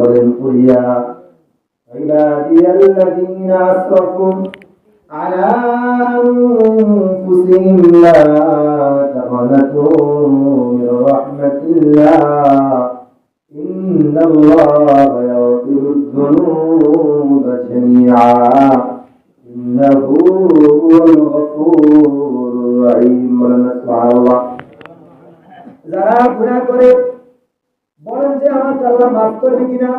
বলেন কুলিয়া عبادي الذين أسرفوا على أنفسهم لا تقنطوا من رحمة الله إن الله يغفر الذنوب جميعا إنه هو الغفور الرحيم ونسمع الله যারা গুনাহ করে বলেন যে আমার আল্লাহ মাফ করবে কিনা?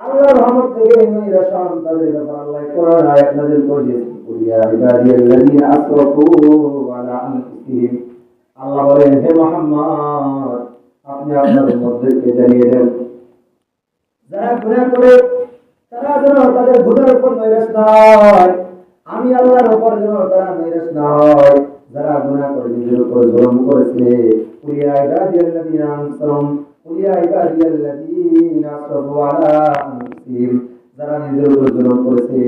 আল্লাহর রহমত থেকে নিরাশন তাদের ব্যাপার আল্লাহ কোরআন আয়াত নাযিল করেছেন। কুলিয়া ইবাদিয়াল্লাযীনা আসরাফু আলা আনফুসিহিম। আল্লাহ বলেন, হে মুহাম্মদ, আপনি আপনার উম্মতদেরকে জানিয়ে দেন। যারা গুনাহ করে, তারা যেন তাদের গুনাহের উপর নৈরাশ না হয় আমি আল্লাহর উপর যেন তারা নৈরাশ না হয় যারা গুনাহ করে, নিজের উপর জুলুম করেছে। কুলিয়া ইবাদিয়াল্লাযীনা আনসারুম কুলিয়া ইবাদিয়াল্লাযীনা আসরাফু আলা আনফুসিহিম যারা নিজের উপর জুলুম করেছে,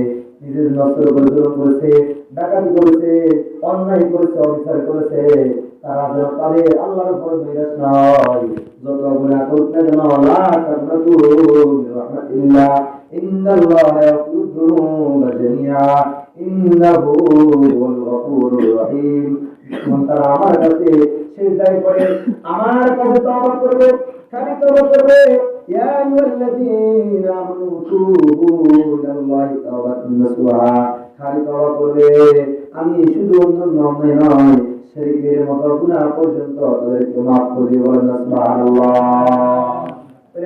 নিজের নফসের উপর জুলুম করেছে, ডাকাতি করেছে, অন্যায় করেছে, অবিচার করেছে, তারা যেন তাদের আল্লাহর উপর নৈরাশ না হয় যত গুনাহ করতে যেন লা তাকনাতু মির রাহমাতিল্লাহ তারা আমার কাছে সিজদায় আমার করবে তওবা করবে ইয়া আইয়ুহাল্লাযীনা আমানু তুবু ইলাল্লাহি তাওবাতান নাসুহা খালি তওবা করবে আমি শুধু অন্য অন্যায় নয়, শিরকের মতো গুনাহ পর্যন্ত তাদেরকে মাফ করে দিব না, সুবহানাল্লাহ।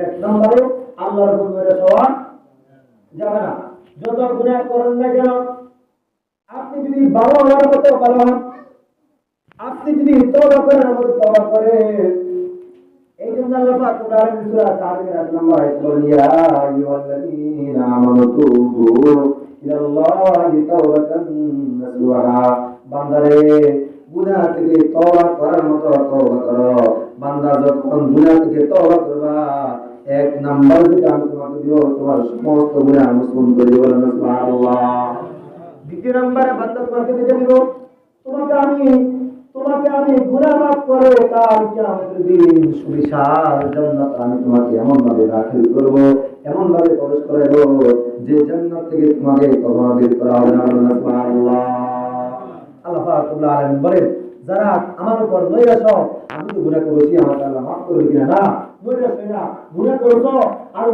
এক নম্বরে, আল্লাহর হুকুমের সওয়া যাবে না। যত গুনাহ করেন না কেন, আপনি যদি ভালো হওয়ার মতো ভালো হন আপনি যদি তওবা করেন, আমাদের তওবা করেন এই জন্য আল্লাহ পাক কোরআনে সূরা তাহরিমের এক নম্বর আয়াত বলেন ইয়া আইয়ুহাল্লাযীনা আমানু তুবু ইলাল্লাহি তাওবাতান নাসুহা বান্দারে গুনাহ থেকে তওবা করার মতো তওবা করো বান্দা যখন গুনাহ থেকে তওবা করবা এক নাম্বার যেটা আমি তোমাকে দিব তোমার সমস্ত গুনাহ মুসলমান করে দিব বলেন সুবহানাল্লাহ দ্বিতীয় নম্বরে বান্দা তোমাকে যেটা দিব তোমাকে আমি তোমাকে আমি মাফ করে দিন সুবিশাল আমি তোমাকে এমন ভাবে দাখিল করব এমন ভাবে প্রবেশ করাবো যে জান্নাত থেকে তোমাকে কখনো বের করা হবে না আল্লাহ আমার আমি না আর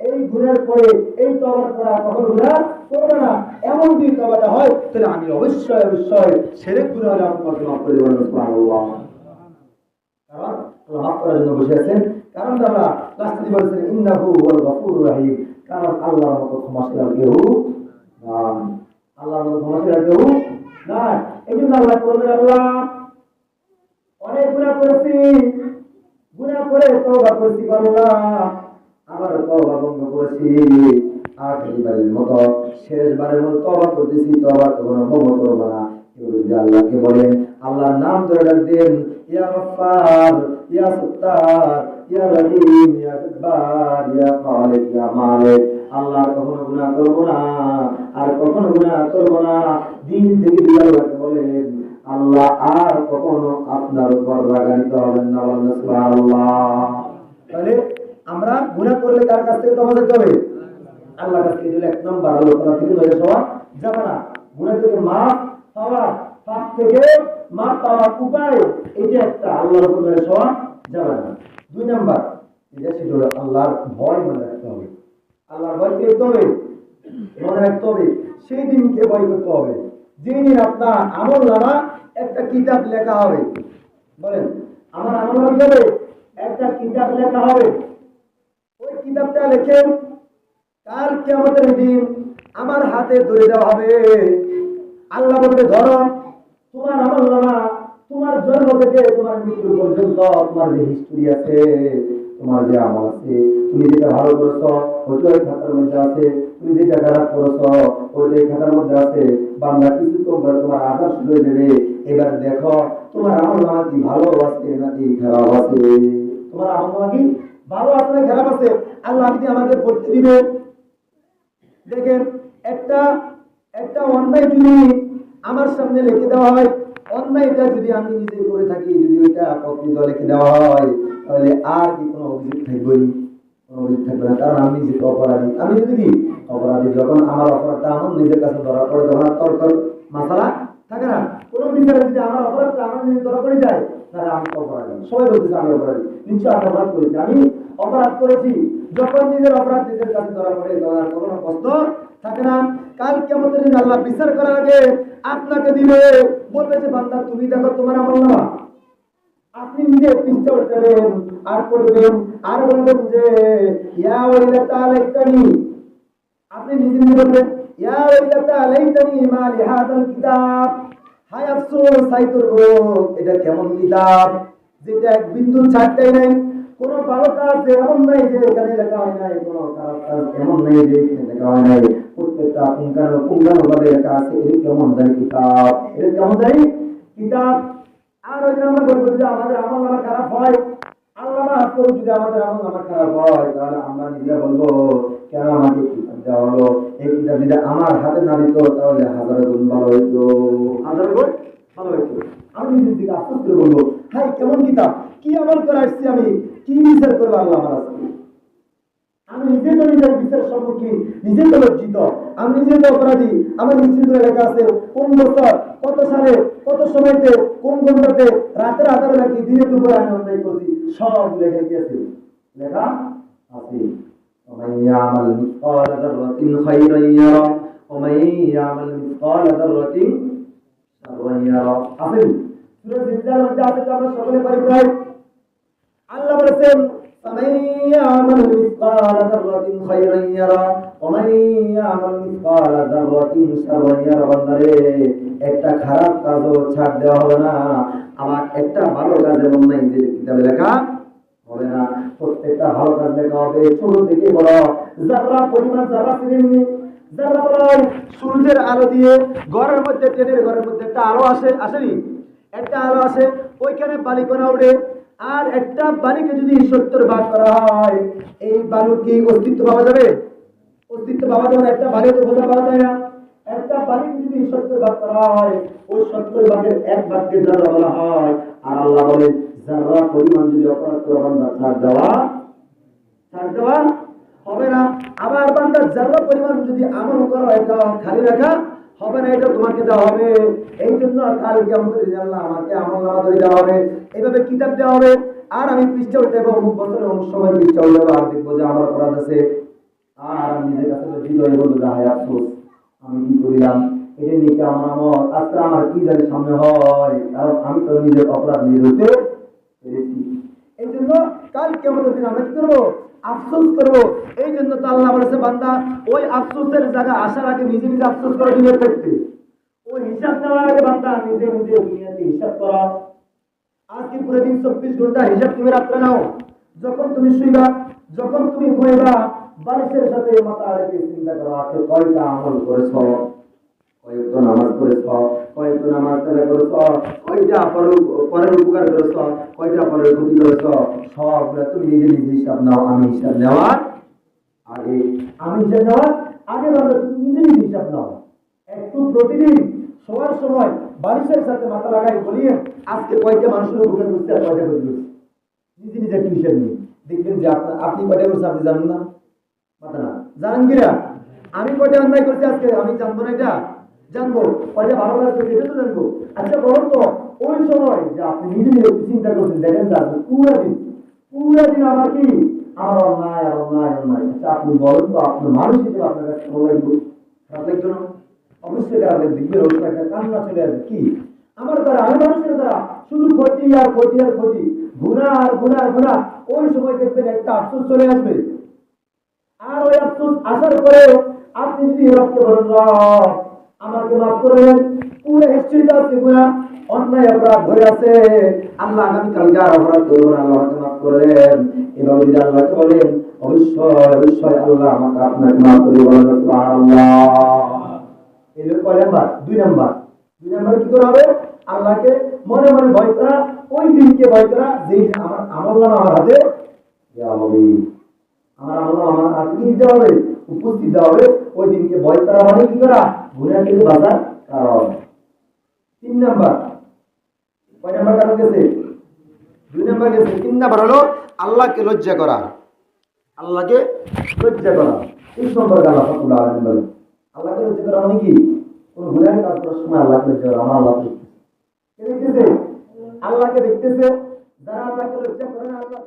এই গুনার পরে এই তওবার করা কখন গুনাহ করবে না। এমন যদি তওবাটা হয়, তাহলে আমি অবশ্যই অবশ্যই শিরক গুনাহ হলে মাফ করে দেব সুবহানাল্লাহ। কারণ কারণ কেউ নাই। এই অনেক গুনাহ করেছি। গুনাহ করে করেছি আল্লাহ আল্লাহর নাম ধরে ডাক আল্লাহ কখনো গুনাহ করব না, আর কখনো গুনাহ করব না। দিন থেকে আল্লাহকে বলেন, আল্লাহ আর কখনো আপনার উপর রাগান্বিত হবেন না বলেন তাহলে আমরা গুনাহ করলে কার কাছ থেকে তোমাদের হবে আল্লাহ কাছ থেকে এক নম্বর আল্লাহ তাআলা থেকে নয় সওয়া যাবে না। গুনাহ থেকে মাফ পাওয়া, পাপ থেকে মাফ পাওয়ার উপায় এই যে একটা আল্লাহর উপর নয় সওয়া যাবে না। দুই নম্বর, এটা ছিল আল্লাহর ভয় মনে রাখতে হবে। আল্লাহর ভয় কি হবে? মনে রাখতে হবে, সেই দিনকে ভয় করতে হবে। যেই দিন আপনার আমল নামা একটা কিতাব লেখা হবে। বলেন, আমার আমল নামা একটা কিতাব লেখা হবে। ওই কিতাবটা লেখেন, কাল কিয়ামতের দিন আমার হাতে ধরে দেওয়া হবে। আল্লাহ বলবে, ধরো, তোমার আমল নামা তোমার জন্ম থেকে তোমার মৃত্যু পর্যন্ত তোমার যে হিস্ট্রি আছে, তোমার যে আমল আছে, তুমি যেটা ভালো করেছ ওইটা ওই খাতার মধ্যে আছে, তুমি যেটা খারাপ করেছ, ওইটা এই খাতার মধ্যে আছে বাংলা কিছু তোমার তোমার আধার শুরু যাবে। এবার দেখো, তোমার আমল নামা কি ভালো আছে নাকি খারাপ আছে? তোমার আমল নামা কি ভালো আছে না আছে, আল্লাহ যদি আমাকে পড়তে দিবে। দেখেন, একটা একটা অন্যায় যদি আমার সামনে লিখে দেওয়া হয়, অন্যায়টা যদি আমি নিজে করে থাকি, যদি ওইটা প্রকৃত লিখে দেওয়া হয়, তাহলে আর কি কোনো অভিযোগ থাকবে কোনো উচিত থাকবে না, কারণ আমি নিজে অপরাধী। আমি যদি কি? অপরাধী যখন আমার অপরাধটা আমার নিজের কাছে ধরা পড়ে, তখন তর্ক, মাসালা আমার আমার নিজে ধরা যায়, তাহলে আমি অপরাধী। সবাই বলতেছে, আমি অপরাধী। নিশ্চয় আমি অপরাধ করেছি। আমি অপরাধ করেছি। যখন নিজের অপরাধ নিজের কাছে ধরা পড়ে কোনো কষ্ট থাকে না। কাল কেমন দিন আল্লাহ বিচার করার আগে আপনাকে দিবে। বলবে যে, বান্দা, তুমি দেখো, তোমার আমল নামা। আপনি নিজে পৃষ্ঠা আর করবেন আর বলবেন যে, ইয়া আপনি নিজে নিজে বলবেন, ইয়া লাইতানি মা লিহাদাল কিতাব। হায় আফসোস এটা কেমন কিতাব? যেটা এক বিন্দু নাই। কোন এমন নাই যে এখানে লেখা হয় নাই, কোন এমন নাই যে এখানে লেখা হয় নাই। প্রত্যেকটা ভাবে লেখা আছে। এটা কেমন জানি কিতাব? এটা কেমন জানি কিতাব? আর ওই আমরা বলব যে আমাদের আমল নামা খারাপ হয়, আল্লাহ করুন যদি আমাদের আমল নামা খারাপ হয়, তাহলে আমরা নিজে বলব, কেন আমাকে দেওয়া হলো, এই কিতাব যদি আমার হাতে না দিত, তাহলে হাজার গুণ ভালো হইতো। হাজার গুণ ভালো হইতো। আমি নিজের দিকে আফসোস করে বলব, হাই, কেমন কিতাব? কি আমল করে আসছি আমি? কি বিচার করব আল্লাহ আমার আমি নিজে তো নিজের বিচার সম্মুখীন, নিজে তো লজ্জিত। আমি নিজে তো অপরাধী। আমার নিশ্চিত করে লেখা আছে, কোন বছর, কত সালে, কত সময়তে, কোন ঘন্টাতে, রাতের আধারে নাকি দিনে দুপুরে আমি অন্যায় করছি? সব লেখা লেখা আছে। ومن يعمل مثقال ذرة خيرا يرى ومن يعمل مثقال ذرة شرا يرى আসেন সূরা জিলজার মধ্যে আছে তো আমরা সকলে পারি প্রায় আল্লাহ বলেছেন فمن يعمل مثقال ذرة خيرا يرى ومن يعمل مثقال ذرة شرا يرى বান্দারে একটা খারাপ কাজও ছাড় দেওয়া হবে না আমার একটা ভালো কাজ এমন নাই যে কিতাবে লেখা হবে না ভালো কাজ লেখা হবে। ছোট থেকে বড় যারা পরিমাণ যারা ফিরেননি সূর্যের আলো দিয়ে ঘরের মধ্যে ঘরের মধ্যে একটা আলো আসে, আসেনি? একটা আলো ওইখানে বালিকণা আর একটা বালিকে যদি সত্তর ভাগ করা হয়, এই বালুর কি অস্তিত্ব পাওয়া যাবে? অস্তিত্ব পাওয়া যাবে একটা বালি তো বোঝা পাওয়া যায় না। একটা বালিকে যদি সত্তর ভাগ করা হয়, ওই সত্তর ভাগের এক ভাগকে বলা হয়, আর আল্লাহ পরিমাণ যদি অপরাধ করে ছাড় দেওয়া হবে না। আবার বান্দার যারা পরিমাণ যদি আমল করো, এটা খালি রাখা হবে না, এটা তোমাকে দেওয়া হবে। এই জন্য কালকে আমাদের আল্লাহ আমাকে আমল নামা ধরে দেওয়া হবে। এইভাবে কিতাব দেওয়া হবে। আর আমি পৃষ্ঠা উঠে অমুক বছরের অমুক সময় পৃষ্ঠা উঠে আর দেখব যে আমার অপরাধ আছে। আর আমি নিজের কাছে হয়ে বলব যে, হায় আফসোস, আমি কি করিলাম? এটা নিয়ে আমার আমল? আজকে আমার কি জানি সামনে হয়? কারণ আমি তো নিজের অপরাধ নিজে হতে পেরেছি। এই জন্য কাল কেমন দিন আমরা কি করব? আফসোস এই জন্য তো আল্লাহ বলেছে, বান্দা, ওই আফসোসের জায়গা আসার আগে নিজে নিজে আফসোস করে ওই হিসাব নেওয়ার আগে বান্দা, নিজে নিজে দুনিয়াতে হিসাব আজকে পুরো দিন চব্বিশ ঘণ্টা হিসাব তুমি রাত্রে নাও। যখন তুমি শুইবা, যখন তুমি ঘুমাইবা, বালিশের সাথে মাথা রেখে চিন্তা করো, আজকে কয়টা আমল করেছ? কয়েকটা নামাজ পড়েছ কয়েকটা নামাজ কাজা করেছ, কয়টা পরের পরের উপকার করেছ, কয়টা পরের ক্ষতি করেছ, সবগুলো তুমি নিজে নিজে হিসাব নাও, আমি হিসাব নেওয়ার আগে, আমি হিসাব নেওয়ার আগে বলো তুমি নিজে নিজে হিসাব নাও। একটু প্রতিদিন শোয়ার সময় বালিশের সাথে মাথা লাগাই বলিয়ে আজকে কয়টা মানুষের উপকার করছে আর কয়টা ক্ষতি করছে? নিজে নিজে একটু হিসাব নিন দেখবেন যে আপনার আপনি কয়টা করছে আপনি জানেন না? মাথা না জানেন কিনা আমি কয়টা অন্যায় করছি আজকে? আমি জানব না এটা? জানব ভালো করছি এটা তো জানব। আচ্ছা বলুন তো, ওই সময় যে আপনি নিজে নিজে চিন্তা করছেন, দেখেন আপনি, পুরো দিন পুরো দিন আমার কি? আমার অন্যায় আর অন্যায় অন্যায়। আচ্ছা আপনি তো, আপনার মানুষ হিসেবে আপনার কাছে লাগবে অবশ্যই লাগবে কান্না চলে আসবে। কি? আমার দ্বারা, আমি মানুষের দ্বারা, শুধু ক্ষতি আর ক্ষতি আর ক্ষতি। আর গুণা আর ওই সময় দেখবেন একটা আফসোস চলে আসবে। আর ওই আসার পরেও আপনি যদি রব আমাকে মাফ করে দেন পুরো হিস্ট্রিটা আছে গুণা অন্যায় অপরাধ ধরে আছে। আল্লাহ আগামী কালকে অপরাধ করব না আল্লাহ আমাকে মাফ করে দেন এভাবে যদি আল্লাহকে বলেন, অবশ্যই অবশ্যই আল্লাহ আমাকে আপনাকে মাফ করে বলেন কয় নাম্বার? দুই নাম্বার। দুই নাম্বার কি করা হবে? আল্লাহকে মনে মনে ভয় করা, ওই দিনকে ভয় করা, যেই আমার আমল আমার হাতে দেওয়া হবে। আমার আমল আমার হাতে দিতে হবে? উপস্থিত হবে, ওই দিনকে ভয় করা মানে কি করা? গুণা থেকে কারণ। তিন নাম্বার। কয় নাম্বার কারণ গেছে? দুই নাম্বার গেছে। তিন নাম্বার হলো আল্লাহকে লজ্জা করা। আল্লাহকে লজ্জা করা। এই সম্পর্কে আল্লাহ আল্লাহকে লজ্জা করা মানে কি? কোন গুণের কাজ করার সময় আল্লাহকে লজ্জা করা। আমার আল্লাহ দেখতেছে। আল্লাহকে দেখতেছে। যারা আল্লাহকে লজ্জা করে না, আল্লাহ